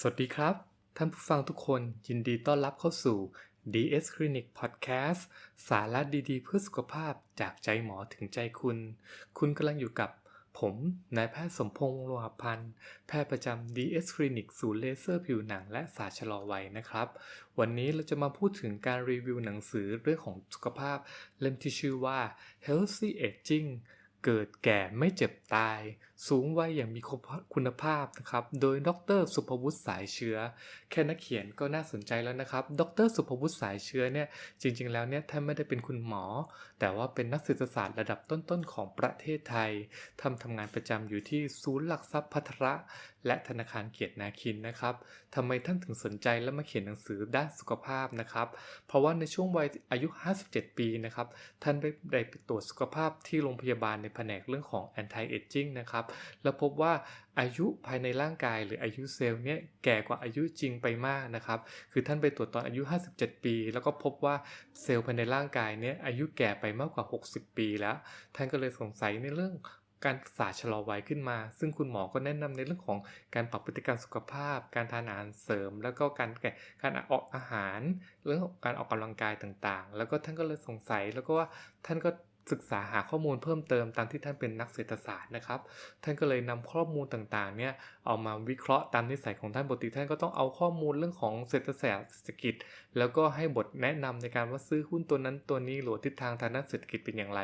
สวัสดีครับ ท่านผู้ฟังทุกคนยินดีต้อนรับเข้าสู่ DS Clinic Podcast สาระดีๆ เพื่อสุขภาพจากใจหมอถึงใจคุณ คุณกำลังอยู่กับผมนายแพทย์สมพงษ์โลหพันธ์แพทย์ประจำ DS Clinic ศูนย์เลเซอร์ผิวหนังและสารชะลอวัยนะครับ วันนี้เราจะมาพูดถึงการรีวิวหนังสือเรื่องของสุขภาพ เล่มที่ชื่อว่า Healthy Aging เกิดแก่ไม่เจ็บตาย สูงวัยอย่างมีคุณภาพนะครับ โดยดรสุภวุฒิสายเชื้อ แค่นักเขียนก็น่าสนใจแล้วนะครับ ดรสุภวุฒิสายเชื้อเนี่ยจริง ๆ แล้วเนี่ยท่านไม่ได้เป็นคุณหมอ แต่ว่าเป็นนักเศรษฐศาสตร์ระดับต้นๆของประเทศไทยทำทำงานประจำอยู่ที่ศูนย์หลักทรัพย์พัทระ และธนาคารเกียรตินาคินนะครับทำไมท่านถึงสนใจและมาเขียนหนังสือด้านสุขภาพนะครับ เพราะว่าในช่วงวัยอายุ 57 ปีนะครับท่านได้ได้ไปตรวจสุขภาพที่โรงพยาบาลในแผนกเรื่องของ anti aging นะครับ แล้วพบว่าอายุภายในร่างกายหรืออายุเซลล์เนี่ยแก่กว่าอายุจริงไปมากนะครับ คือท่านไปตรวจตอนอายุ 57 ปี แล้วก็พบว่าเซลล์ภายในร่างกายเนี่ยอายุแก่ไปมากกว่า 60 ปีแล้ว ท่านก็เลยสงสัยในเรื่องการรักษาชะลอวัยขึ้นมา ซึ่งคุณหมอก็แนะนำในเรื่องของการปรับพฤติกรรมสุขภาพ การทานอาหารเสริม แล้วก็การแก่การออกอาหาร เรื่องของการออกกำลังกายต่างๆ แล้วก็ท่านก็เลยสงสัยแล้วก็ว่าท่านก็ ศึกษาหาข้อมูลเพิ่มเติมตามที่ท่านเป็นนักเศรษฐศาสตร์นะครับ ท่านก็เลยนำข้อมูลต่างๆเนี่ยเอามาวิเคราะห์ตามนิสัยของท่านปกติท่านก็ต้องเอาข้อมูลเรื่องของเศรษฐศาสตร์เศรษฐกิจ แล้วก็ให้บทแนะนำในการว่าซื้อหุ้นตัวนั้นตัวนี้หรือทิศทางทางด้านเศรษฐกิจเป็นอย่างไร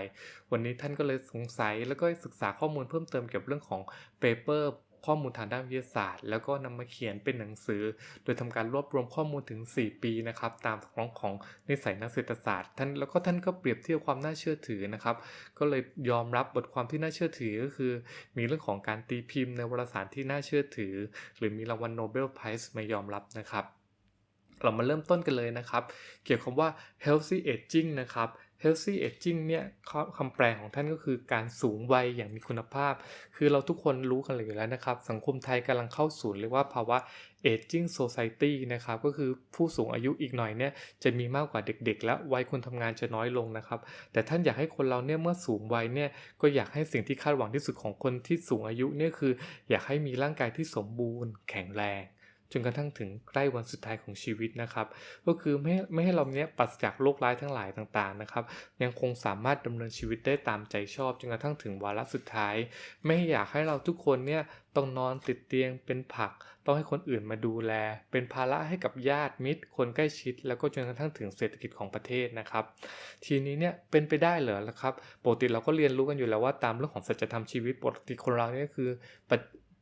วันนี้ท่านก็เลยสงสัยแล้วก็ศึกษาข้อมูลเพิ่มเติมเกี่ยวกับเรื่องของเปเปอร์ ข้อมูลทางด้านวิทยาศาสตร์ แล้วก็นำมาเขียนเป็นหนังสือ โดยทำการรวบรวมข้อมูลถึง 4 ปีนะครับตามของของนิสัยนักเศรษฐศาสตร์ท่านแล้วก็ท่านก็เปรียบเทียบความน่าเชื่อถือนะครับ ก็เลยยอมรับบทความที่น่าเชื่อถือก็คือ มีเรื่องของการตีพิมพ์ในวารสารที่น่าเชื่อถือ หรือมีรางวัลโนเบลไพรส์มายอมรับนะครับเรามาเริ่มต้นกันเลยนะครับ เกี่ยวกับว่า healthy aging นะครับ healthy aging เนี่ยคำแปลของท่านก็คือการสูงวัยอย่างมีคุณภาพ คือเราทุกคนรู้กันเลยอยู่แล้วนะครับ สังคมไทยกำลังเข้าสู่เรียกว่าภาวะ aging society นะครับ ก็คือผู้สูงอายุอีกหน่อยเนี่ยจะมีมากกว่าเด็กๆ และวัยคนทำงานจะน้อยลงนะครับ แต่ท่านอยากให้คนเราเนี่ยเมื่อสูงวัยเนี่ยก็อยากให้สิ่งที่คาดหวังที่สุดของคนที่สูงอายุเนี่ยคือ อยากให้มีร่างกายที่สมบูรณ์ แข็งแรง จนกระทั่งถึงใกล้วันสุดท้ายของชีวิตนะครับ ก็คือไม่ไม่ให้เราเนี้ยปัสจากโรคร้ายทั้งหลายต่างๆนะครับ ยังคงสามารถดำเนินชีวิตได้ตามใจชอบจนกระทั่งถึงวาระสุดท้าย ไม่อยากให้เราทุกคนเนี่ยต้องนอนติดเตียงเป็นผัก ต้องให้คนอื่นมาดูแล เป็นภาระให้กับญาติมิตร คนใกล้ชิด แล้วก็จนกระทั่งถึงเศรษฐกิจของประเทศนะครับ ทีนี้เนี่ยเป็นไปได้เหรอละครับปกติเราก็เรียนรู้กันอยู่แล้วว่าตามเรื่องของสัจธรรมชีวิตปกติคนเราเนี่ยคือ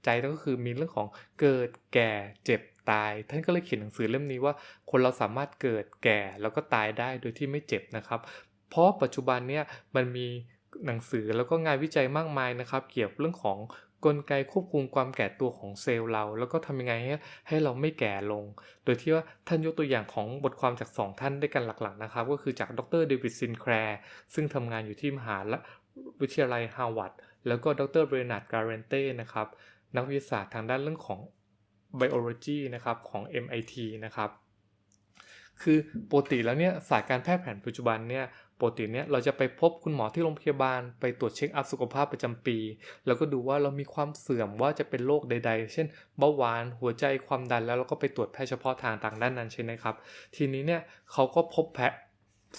ปัจจัยก็คือมีเรื่องของเกิดแก่เจ็บตาย ท่านก็เลยเขียนหนังสือเล่มนี้ว่า คนเราสามารถเกิดแก่แล้วก็ตายได้โดยที่ไม่เจ็บนะครับ เพราะปัจจุบันเนี่ยมันมีหนังสือแล้วก็งานวิจัยมากมายนะครับ เกี่ยวกับเรื่องของกลไกควบคุมความแก่ตัวของเซลล์เรา แล้วก็ทำยังไงให้ให้เราไม่แก่ลง โดยที่ว่าท่านยกตัวอย่างของบทความจาก 2 ท่านด้วยกันหลักๆนะครับ ก็คือจากดรเดวิดซินแคร์ซึ่งทำงานอยู่ที่มหาวิทยาลัยฮาร์วาร์ดแล้วก็ดรเบรนาร์ดการเรนเต้นะครับ นักวิทยาศาสตร์ทางด้านเรื่องของ biology นะครับของ MIT นะครับ คือปกติแล้วเนี่ยศาสตร์การแพทย์แผนปัจจุบันเนี่ยปกติเนี่ยเราจะไปพบคุณหมอที่โรงพยาบาลไปตรวจเช็คอัพสุขภาพประจำปี แล้วก็ดูว่าเรามีความเสื่อมว่าจะเป็นโรคใด ๆ เช่นเบาหวานหัวใจความดันแล้วเราก็ไปตรวจแพทย์เฉพาะทางต่างด้านนั้นใช่ไหมครับ ทีนี้เนี่ยเขาก็พบแพทย์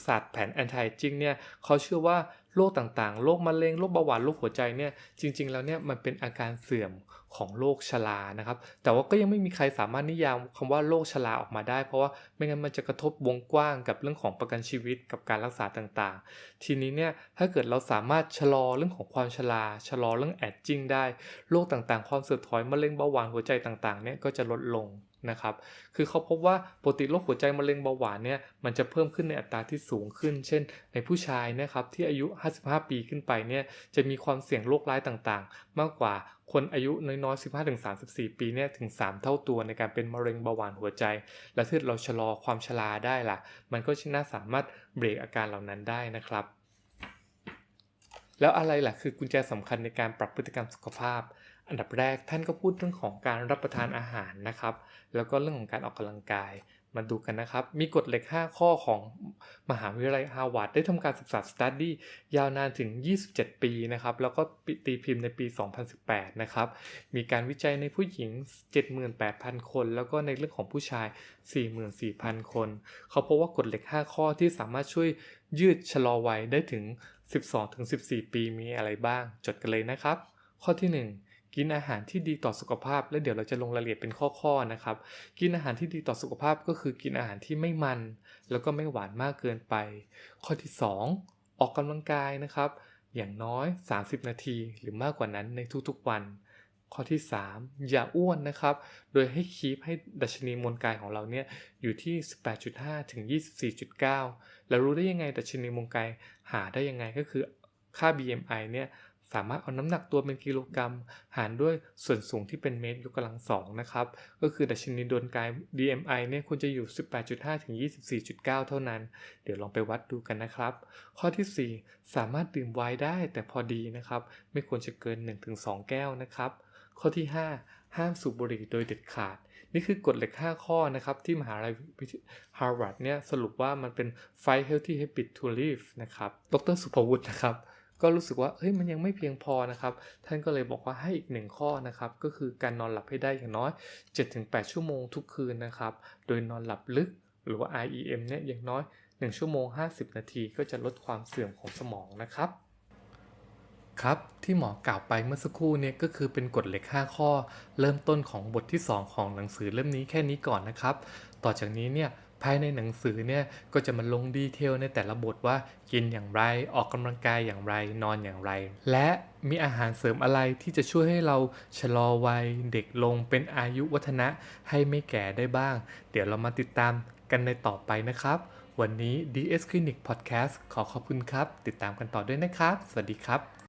ศาสตร์แผนแอนตี้จิงเนี่ยเขาเชื่อว่าโรคต่างๆ โรคมะเร็ง โรคเบาหวาน โรคหัวใจเนี่ย จริง ๆ แล้วเนี่ยมันเป็นอาการเสื่อม ของโรคชรานะครับ แต่ว่าก็ยังไม่มีใครสามารถนิยามคำว่าโรคชราออกมาได้ เพราะว่าไม่งั้นมันจะกระทบวงกว้างกับเรื่องของประกันชีวิตกับการรักษาต่างๆ ทีนี้เนี่ยถ้าเกิดเราสามารถชะลอเรื่องของความชราชะลอเรื่องแอดจิ้งได้โรคต่างๆ ความเสื่อมถอยมะเร็งเบาหวานหัวใจต่างๆเนี่ยก็จะลดลง นะครับ คือเขาพบว่าปกติโรคหัวใจมะเร็งเบาหวานเนี่ยมันจะเพิ่มขึ้นในอัตราที่สูงขึ้น เช่น ในผู้ชายนะครับที่อายุ 55 ปีขึ้นไปเนี่ยจะมีความเสี่ยงโรคร้ายต่างๆ มากกว่าคนอายุน้อยๆ 15-34 ปีเนี่ยถึง 3 เท่าตัวในการเป็นมะเร็งเบาหวานหัวใจ และถ้าเราชะลอความชราได้ล่ะ มันก็น่าสามารถเบรกอาการเหล่านั้นได้นะครับแล้วอะไรล่ะคือกุญแจสำคัญในการปรับพฤติกรรมสุขภาพ อันดับแรกท่านก็พูดเรื่องของการรับประทานอาหารนะครับ แล้วก็เรื่องของการออกกำลังกาย มาดูกันนะครับ มีกฎเหล็ก 5 ข้อของมหาวิทยาลัยฮาร์วาร์ดได้ทำการศึกษาสตัดดี้ยาวนานถึง 27 ปีนะครับ แล้วก็ตีพิมพ์ในปี 2018 นะครับ มีการวิจัยในผู้หญิง 78,000 คน แล้วก็ในเรื่องของผู้ชาย 44,000 คน เขาพบว่ากฎเหล็ก 5 ข้อที่สามารถช่วยยืดชะลอวัยได้ถึง 12-14 ปีมีอะไรบ้าง จดกันเลยนะครับ ข้อที่ 1 กินอาหารที่ดีต่อสุขภาพ และเดี๋ยวเราจะลงรายละเอียดเป็นข้อๆนะครับ กินอาหารที่ดีต่อสุขภาพก็คือกินอาหารที่ไม่มัน แล้วก็ไม่หวานมากเกินไป ข้อที่ 2 ออกกำลังกายนะครับ อย่างน้อย 30 นาทีหรือมากกว่านั้นในทุกๆวัน ข้อที่ 3 อย่าอ้วนนะครับ โดยให้คีปให้ดัชนีมวลกายของเราเนี่ยอยู่ที่ 18.5 ถึง 24.9 แล้วรู้ได้ยังไงดัชนีมวลกายหาได้ยังไงก็คือค่า BMI เนี่ย สามารถเอาน้ำหนักตัวเป็นกิโลกรัม หารด้วยส่วนสูงที่เป็นเมตรยกกำลังสองนะครับ ก็คือดัชนีโดนกาย DMI เนี่ยควรจะอยู่ 18.5 ถึง 24.9 เท่านั้น เดี๋ยวลองไปวัดดูกันนะครับ ข้อที่ 4 สามารถดื่มไวน์ได้แต่พอดีนะครับ ไม่ควรจะเกิน 1-2 แก้วนะครับ ข้อที่ 5 ห้ามสูบบุหรี่โดยเด็ดขาดนี่คือกฎเหล็ก 5 ข้อนะครับ ที่มหาลัยฮาร์วาร์ดเนี่ยสรุปว่ามันเป็น five healthy habits to live นะครับ ดรสุภวุฒินะครับ ก็รู้สึกว่าเฮ้ยมันยังไม่เพียงพอนะครับ ท่านก็เลยบอกว่าให้อีกหนึ่งข้อนะครับ ก็คือการนอนหลับให้ได้อย่างน้อย 7-8 ชั่วโมงทุกคืนนะครับ โดยนอนหลับลึกหรือว่า REM เนี่ยอย่างน้อย 1 ชั่วโมง 50 นาทีก็จะลดความเสื่อมของสมองนะครับครับที่หมอกล่าวไปเมื่อสักครู่เนี่ยก็คือเป็นกฎเหล็ก 5 ข้อ เริ่มต้นของบทที่ 2 ของหนังสือเล่มนี้แค่นี้ก่อนนะครับ ต่อจากนี้เนี่ย ภายในหนังสือเนี่ยก็จะมาลงดีเทลในแต่ละบทว่ากินอย่างไรออกกำลังกายอย่างไรนอนอย่างไร และมีอาหารเสริมอะไรที่จะช่วยให้เราชะลอวัยเด็กลงเป็นอายุวัฒนะให้ไม่แก่ได้บ้าง เดี๋ยวเรามาติดตามกันในต่อไปนะครับ วันนี้ DS Clinic Podcast ขอขอบคุณครับ ติดตามกันต่อด้วยนะครับ สวัสดีครับ